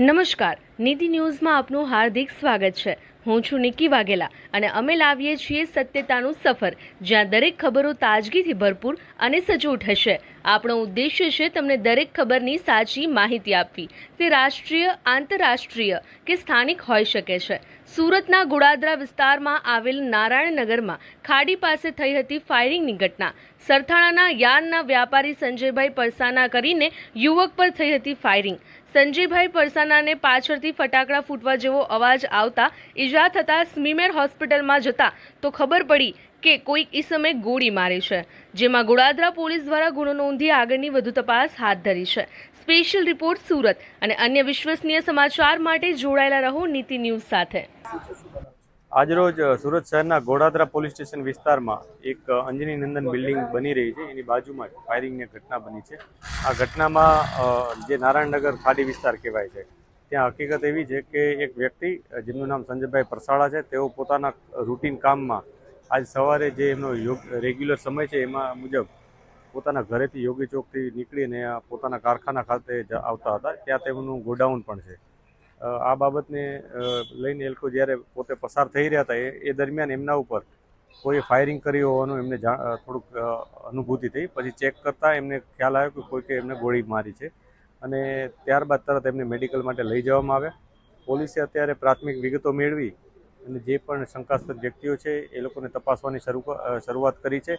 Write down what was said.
નમસ્કાર. નીતિ ન્યૂઝમાં આપનું હાર્દિક સ્વાગત છે. હું છું નિકી વાઘેલા અને અમે લાવીએ છીએ સત્યતાનું સફર, જ્યાં દરેક ખબરો તાજગીથી ભરપૂર અને સચોટ હશે. આપણો ઉદ્દેશ્ય છે તમને દરેક ખબરની સાચી માહિતી આપવી. તે રાષ્ટ્રીય, આંતરરાષ્ટ્રીય કે સ્થાનિક હોઈ શકે છે. સુરતના ગોડાદરા વિસ્તારમાં આવેલ નારાયણનગરમાં ખાડી પાસે થઈ હતી ફાયરિંગની ઘટના. સરથાણાના યાનના વ્યાપારી સંજયભાઈ પરસાના કરીને યુવક પર થઈ હતી ફાયરિંગ. સંજયભાઈ પરસાનાને પાછળથી ફટાકડા ફૂટવા જેવો અવાજ આવતા ઈજા થતાં સ્મીમેર હોસ્પિટલમાં જતા તો ખબર પડી કે કોઈક ઈસમે ગોળી મારી છે, જેમાં ગોડાદરા પોલીસ દ્વારા ગુનો નોંધી આગળની વધુ તપાસ હાથ ધરી છે. સ્પેશિયલ રિપોર્ટ સુરત અને અન્ય વિશ્વસનીય સમાચાર માટે જોડાયેલા રહો નીતિ ન્યૂઝ સાથે. આજરોજ સુરત શહેરના ગોડાદરા પોલીસ સ્ટેશન વિસ્તારમાં એક અંજની નંદન બિલ્ડિંગ બની રહી છે. એની બાજુમાં ફાયરિંગની ઘટના બની છે. આ ઘટનામાં જે નારાયણનગર ખાડી વિસ્તાર કહેવાય છે, ત્યાં હકીકત એવી છે કે એક વ્યક્તિ જેમનું નામ સંજયભાઈ પરસાળા છે, તેઓ પોતાના રૂટીન કામમાં આજ સવારે જે એમનો યોગ, રેગ્યુલર સમય છે, એમાં મુજબ પોતાના ઘરેથી યોગી ચોકથી નીકળીને પોતાના કારખાના ખાતે આવતા હતા. ત્યાં તેમનું ગોડાઉન પણ છે. આ બાબતને લઈને એ લોકો જ્યારે પોતે પસાર થઈ રહ્યા હતા, એ દરમિયાન એમના ઉપર કોઈ ફાયરિંગ કરી હોવાનું એમને થોડુંક અનુભૂતિ થઈ. પછી ચેક કરતાં એમને ખ્યાલ આવ્યો કે કોઈકે એમને ગોળી મારી છે. અને ત્યારબાદ તરત એમને મેડિકલ માટે લઈ જવામાં આવ્યા. પોલીસે અત્યારે પ્રાથમિક વિગતો મેળવી અને જે પણ શંકાસ્પદ વ્યક્તિઓ છે, એ લોકોને તપાસવાની શરૂ શરૂઆત કરી છે.